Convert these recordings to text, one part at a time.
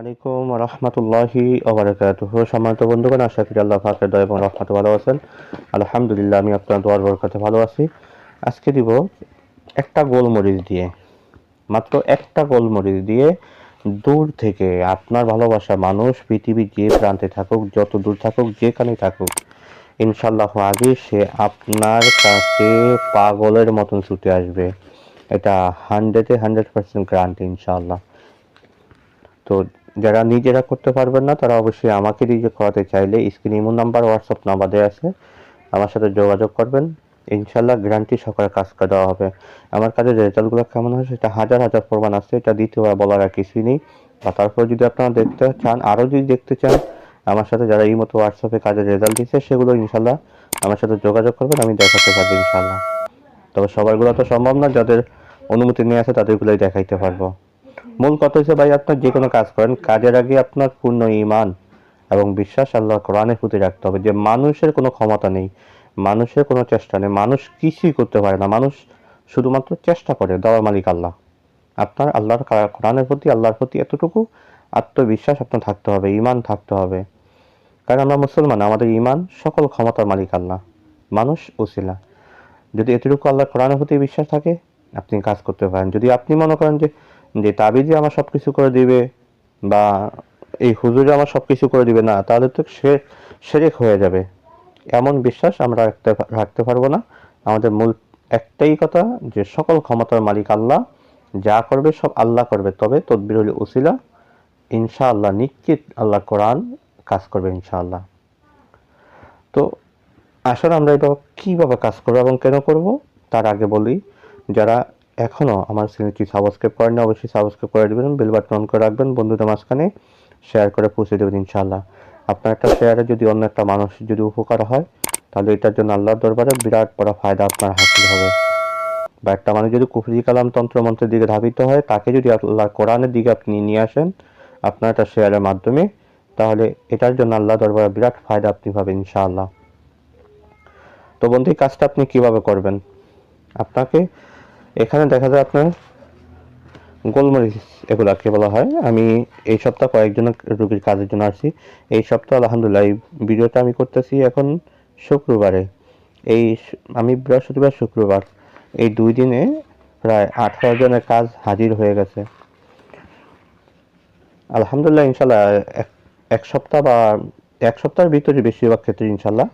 আলাইকুম রহমতুল্লাহি ওবরাকাতুহ সম্মানিত বন্ধুগণ, আশা করি আল্লাহ পাকের দয়া এবং রহমতে ভালো আছেন। আলহামদুলিল্লাহ, আমি আপনার দোয়ার বরকতে ভালো আছি। আজকে দিব একটা গোলমরিচ দিয়ে, মাত্র একটা গোলমরিচ দিয়ে দূর থেকে আপনার ভালোবাসা মানুষ পৃথিবীর যে প্রান্তে থাকুক, যত দূর থাকুক যেখানে থাকুক ইনশাল্লাহ আগে সে আপনার কাছে পাগলের মতন ছুটে আসবে। এটা হান্ড্রেডে হান্ড্রেড পার্সেন্ট গ্রান্ট ইনশাল্লাহ তো যারা নিজেরা করতে পারবেন না, তারা অবশ্যই আমাকে নিজে করাতে চাইলে screen Imo number WhatsApp number দেওয়া আছে। আমার সাথে যোগাযোগ করবেন। ইনশাল্লাহ গ্যারান্টি সহকারে কাজ করে দেওয়া হবে। আমার কাজের রেজাল্টগুলো কেমন হয় সেটা হাজার হাজার প্রমাণ আছে, এটা দ্বিতীয় বলার আর কিছুই নেই। বা তারপর যদি আপনারা দেখতে চান, আরও যদি দেখতে চান, আমার সাথে যারা এই মতো হোয়াটসঅ্যাপে কাজের রেজাল্ট দিচ্ছে সেগুলো ইনশাল্লাহ আমার সাথে যোগাযোগ করবেন, আমি দেখাতে পারব ইনশাল্লাহ তবে সবারগুলো তো সম্ভব না, যাদের অনুমতি নিয়ে আছে, তাদেরগুলোই দেখাইতে পারব। মূল কথা হচ্ছে ভাই, আপনার যে কোনো কাজ করেন, কাজের আগে আপনার পূর্ণ ইমান এবং বিশ্বাস আল্লাহ কোরআনের প্রতি রাখতে হবে যে মানুষের কোনো ক্ষমতা নেই, মানুষের কোনো চেষ্টা নেই, মানুষ কিছুই করতে পারে না, মানুষ শুধুমাত্র চেষ্টা করে, দেওয়ার মালিক আল্লাহ। আপনার আল্লাহর কোরআনের প্রতি, আল্লাহর প্রতি এতটুকু আত্মবিশ্বাস আপনার থাকতে হবে ইমান থাকতে হবে। কারণ আমরা মুসলমান, আমাদের ইমান সকল ক্ষমতার মালিক আল্লাহ, মানুষ উসিলা যদি এতটুকু আল্লাহ কোরআনের প্রতি বিশ্বাস থাকে, আপনি কাজ করতে পারেন। যদি আপনি মনে করেন যে যে তাবিজে আমার সব কিছু করে দিবে বা এই হুজুরে আমার সব কিছু করে দিবে, না তাহলে তো সে সেরেক হয়ে যাবে। এমন বিশ্বাস আমরা রাখতে রাখতে পারব না। আমাদের মূল একটাই কথা যে সকল ক্ষমতার মালিক আল্লাহ, যা করবে সব আল্লাহ করবে। তবে তদবির হলে উসিলা, ইনশাআল্লাহ নিশ্চিত আল্লাহ কোরআন কাজ করবে ইনশাআল্লাহ। তো আসলে আমরা এবার কীভাবে কাজ করব এবং কেন করব, তার আগে বলি, যারা এখনও আমার চ্যানেলটি সাবস্ক্রাইব করেন না অবশ্যই সাবস্ক্রাইব করে দেবেন বেল বাটন অন করে রাখবেন, বন্ধুদের মাঝখানে শেয়ার করে পৌঁছে দেবেন, ইনশাআল্লাহ। আপনার একটা শেয়ারে যদি অন্য একটা মানুষ যদি উপকার হয়, তাহলে এটার জন্য আল্লাহর দরবারে বিরাট বড় ফায়দা আপনার হাসিল হবে। বা একটা মানুষ যদি কুফরি কালাম তন্ত্র মন্ত্রের দিকে ধাবিত হয়, তাকে যদি আল্লাহ কোরআনের দিকে আপনি নিয়ে আসেন, আপনার একটা শেয়ারের মাধ্যমে, তাহলে এটার জন্য আল্লাহ দরবারে বিরাট ফায়দা আপনি পাবেন, ইনশাআল্লাহ। তো বন্ধু, এই কাজটা আপনি কীভাবে করবেন? আপনাকে এখানে দেখা যায় আপনার গোলমরিচ এগুলাকে বলা হয়। আমি এই সপ্তাহ কয়েকজনের রুগীর কাজের জন্য আসছি। এই সপ্তাহ আলহামদুলিল্লাহ এই ভিডিওটা আমি করতেছি এখন শুক্রবারে। এই আমি বৃহস্পতিবার, শুক্রবার। এই দুই দিনে প্রায় আঠারো জনের কাজ হাজির হয়ে গেছে। আলহামদুলিল্লাহ, ইনশাল্লাহ, এক সপ্তাহ বা এক সপ্তাহের ভিতরে বেশিরভাগ ক্ষেত্রে, ইনশাল্লাহ,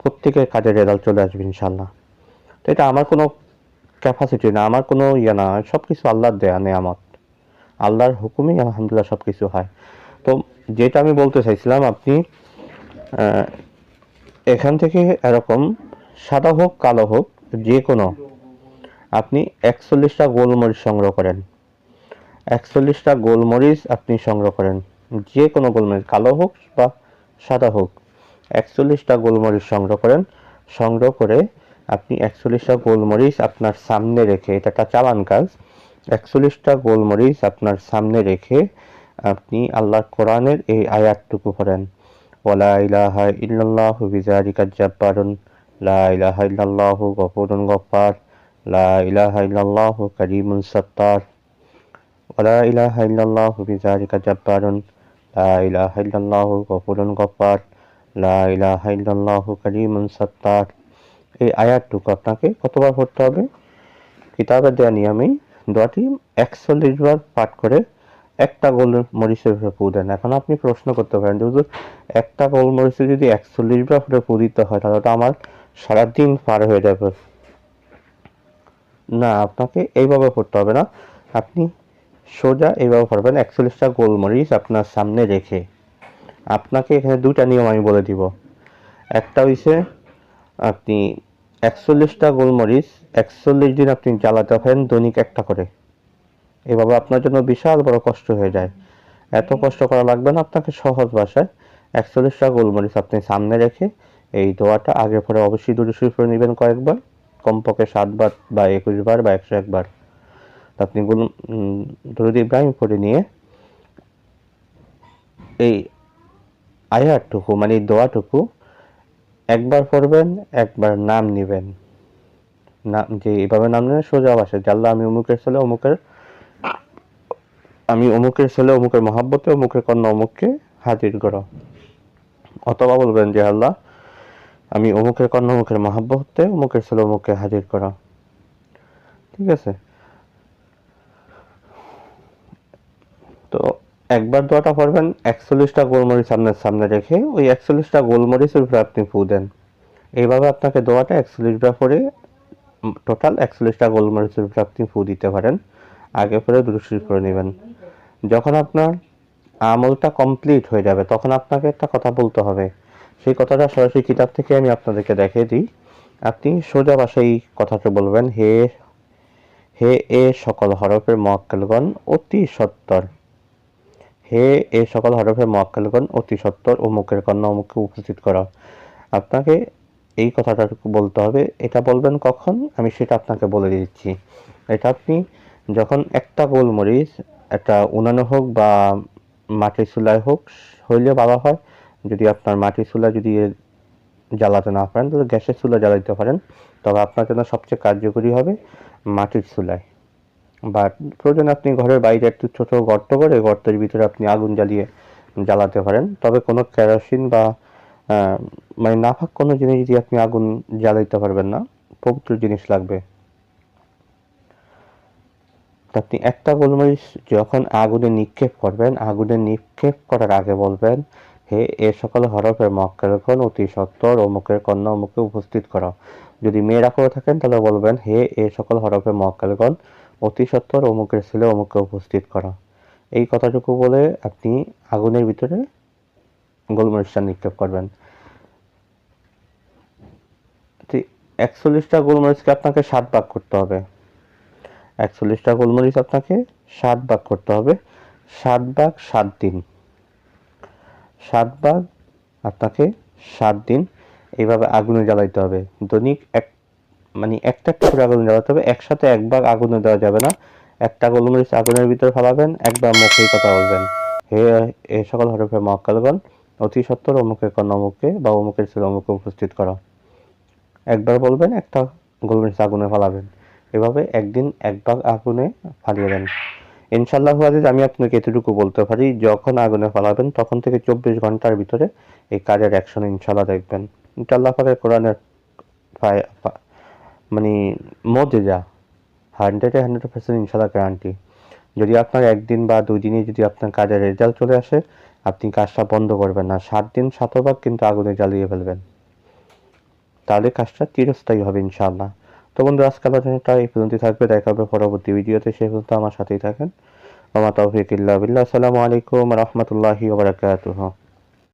প্রত্যেকের কাজের রেজাল্ট চলে আসবে, ইনশাল্লাহ। তো এটা আমার কোনো ক্যাপাসিটি না, আমার কোনো ইয়ে না সব কিছু আল্লাহর দেয়া নেয়ামত। আল্লাহর হুকুমেই আলহামদুলিল্লাহ সব কিছু হয়। তো যেটা আমি বলতে চাইছিলাম, আপনি এখান থেকে এরকম সাদা হোক, কালো হোক যে কোনো আপনি একচল্লিশটা গোলমরিচ সংগ্রহ করেন। একচল্লিশটা গোলমরিচ আপনি সংগ্রহ করেন। যে কোনো গোলমরিচ, কালো হোক বা সাদা হোক, একচল্লিশটা গোলমরিচ সংগ্রহ করেন। সংগ্রহ করে আপনি একচল্লিশটা গোলমরিচ আপনার সামনে রেখে, এটা একটা চালান কাজ, একচল্লিশটা গোলমরিচ আপনার সামনে রেখে আপনি আল্লাহর কোরআনের এই আয়াতটুকু পড়েন। ওলা ইলাহা ইল্লাল্লাহু বিজারিকা জাব্বারুন, লা ইলাহা ইল্লাল্লাহু গফুরুন গফফার, লা ইলাহা ইল্লাল্লাহু কারীমুন সাত্তার ওলা ইলাহা ইল্লাল্লাহু বিজারিকা জাব্বারুন, লা ইলাহা ইল্লাল্লাহু গফুরুন গফফার, লা ইলাহা ইল্লাল্লাহু কারীমুন সাত্তার। এই আয়াতটুকু আপনাকে কতবার পড়তে হবে? কিতাবের দেওয়া নিয়মেই দোয়াটি একচল্লিশ বার পাঠ করে একটা গোল মরিচের উপরে পু দেন। এখন আপনি প্রশ্ন করতে পারেন যে একটা গোল মরিচে যদি একচল্লিশ বার করে পু দিতে হয়, তাহলে তো আমার সারাদিন পার হয়ে যাবে। না, আপনাকে এইভাবে পড়তে হবে না। আপনি সোজা এইভাবে পড়বেন, একচল্লিশটা গোলমরিচ আপনার সামনে রেখে। আপনাকে এখানে দুটা নিয়ম আমি বলে দিব। একটা হইছে, আপনি একচল্লিশটা গোলমরিচ, একচল্লিশ দিন আপনি জ্বালাতে পারেন দৈনিক একটা করে। এভাবে আপনার জন্য বিশাল বড় কষ্ট হয়ে যায়। এত কষ্ট করা লাগবে না আপনাকে সহজ ভাষায়। একচল্লিশটা গোলমরিচ আপনি সামনে রেখে এই দোয়াটা আগে পরে অবশ্যই দুটো শুরু করে নেবেন কয়েকবার। কমপক্ষে সাতবার বা একুশ বার বা একশো একবার। আপনি গুল দরুদ ইব্রাহিম পড়ে নিয়ে এই আয়াতটুকু মানে দোয়াটুকু একবার পড়বেন, একবার নাম নেবেন। নাম যে এইভাবে নাম নেবেন, সোজা ভাষায়, জাল্লা আমি অমুকের ছেলে, অমুকের আমি অমুকের ছেলে, অমুকের মহাব্বতে, অমুকের কন্যা, অমুককে হাজির করো। অথবা বলবেন যে, আল্লাহ, আমি অমুকের কন্যা, অমুকের মহাব্বতে, অমুকের ছেলে, অমুককে হাজির করো। ঠিক আছে? তো একবার দোয়াটা পড়বেন, একচল্লিশটা গোলমরিচ আপনার সামনে রেখে ওই একচল্লিশটা গোলমরিচের উপরে আপনি ফু দেন। এইভাবে আপনাকে দোয়াটা একচল্লিশ বার পরে টোটাল একচল্লিশটা গোলমরিচের উপরে আপনি ফু দিতে পারেন। আগে পরে দুরুশির করে নেবেন। যখন আপনার আমলটা কমপ্লিট হয়ে যাবে, তখন আপনাকে একটা কথা বলতে হবে। সেই কথাটা সরাসরি কিতাব থেকে আমি আপনাদেরকে দেখিয়ে দিই। আপনি সোজা ভাষায় কথাটা বলবেন, হে হে এ সকল হরফের মক্কেলগণ অতি সত্তর। হে, এ সকল হরফের মক্কেলগণ অতি সত্তর ও মুখের কন্যা অমুককে উপস্থিত করা। আপনাকে এই কথাটা বলতে হবে, এটা বলবেন কখন? আমি সেটা আপনাকে বলে দিচ্ছি। এটা আপনি যখন একটা গোলমরিচ, একটা উনানো হোক বা মাটির চুলায় হোক, হইলে ভালো হয়। যদি আপনার মাটির চুলা যদি জ্বালাতে না পারেন, তাহলে গ্যাসের চুলা জ্বালাইতে পারেন। তবে আপনার জন্য সবচেয়ে কার্যকরী হবে মাটির চুলায়। বা প্রয়োজন আপনি ঘরের বাইরে একটু ছোট গর্ত করে গর্তের ভিতরে আপনি আগুন জ্বালিয়ে জ্বালাতে পারেন। তবে কোনো কেরোসিন বা মানে নাফাক কোনো জিনিস দিয়ে আপনি আগুন জ্বালাইতে পারবেন না। পবিত্র জিনিস লাগবে। আপনি একটা গোলমরিচ যখন আগুনে নিক্ষেপ করবেন, আগুনে নিক্ষেপ করার আগে বলবেন, হে, এ সকল হরফের মক্কেলগণ অতি সত্তর, অমুকের কন্যা অমুকে উপস্থিত করা। যদি মেয়েরা করে থাকেন, তাহলে বলবেন, হে, এ সকল হরফের মক্কেলগণ অতি সত্তর অমুকের ছেলে অমুকে উপস্থিত করো। এই কথাটুকু বলে আপনি আগুনের ভিতরে গোলমরিচটা নিক্ষেপ করবেন। একচল্লিশটা গোলমরিচকে আপনাকে সাত ভাগ করতে হবে। একচল্লিশটা গোলমরিচ আপনাকে সাত ভাগ করতে হবে। সাত ভাগ সাত দিন। সাত ভাগ আপনাকে সাত দিন। এইভাবে আগুনে জ্বালাইতে হবে। দৈনিক এক মানে একটা একটা করে আগুনে জ্বালাতে হবে। একসাথে এক ভাগ আগুনে দেওয়া যাবে না। একটা গোলমরিচ আগুনের ভিতরে ফেলাবেন একবার মুখেই কথা বলবেন। হে, এ সকল হরফে মক্কালগণ অতি সত্তর অমুকের কন্যা অমুকে বা অমুকের ছেলে অমুকে উপস্থিত করা। একবার বলবেন, একটা গোলমরিচ আগুনে ফেলাবেন। এভাবে একদিন এক ভাগ আগুনে ফালিয়ে দেন। ইনশাল্লাহ আজিজ আমি আপনাকে এতটুকু বলতে পারি, যখন আগুনে ফালাবেন, তখন থেকে চব্বিশ ঘণ্টার ভিতরে এই কাজের অ্যাকশন ইনশাল্লাহ দেখবেন। ইনশাল্লাহ পাকের কোরআনের মানে যা হান্ড্রেডে হান্ড্রেড পার্সেন্ট ইনশাল্লাহ গ্যারান্টি যদি আপনার একদিন বা দুই দিনে যদি আপনার কাজের রেজাল্ট চলে আসে, আপনি কাজটা বন্ধ করবেন না। সাত দিন শতভাগ কিন্তু আগুনে জ্বালিয়ে ফেলবেন। তাহলে কাজটা চিরস্থায়ী হবে ইনশাল্লাহ তো বন্ধু আজকাল আলোচনাটা এই পর্যন্ত থাকবে। দেখা হবে পরবর্তী ভিডিওতে। সে পর্যন্ত আমার সাথেই থাকেন। আমার তৌফিক ইল্লা আসসালামু আলাইকুম রহমতুল্লাহি ওবরাকাতুহ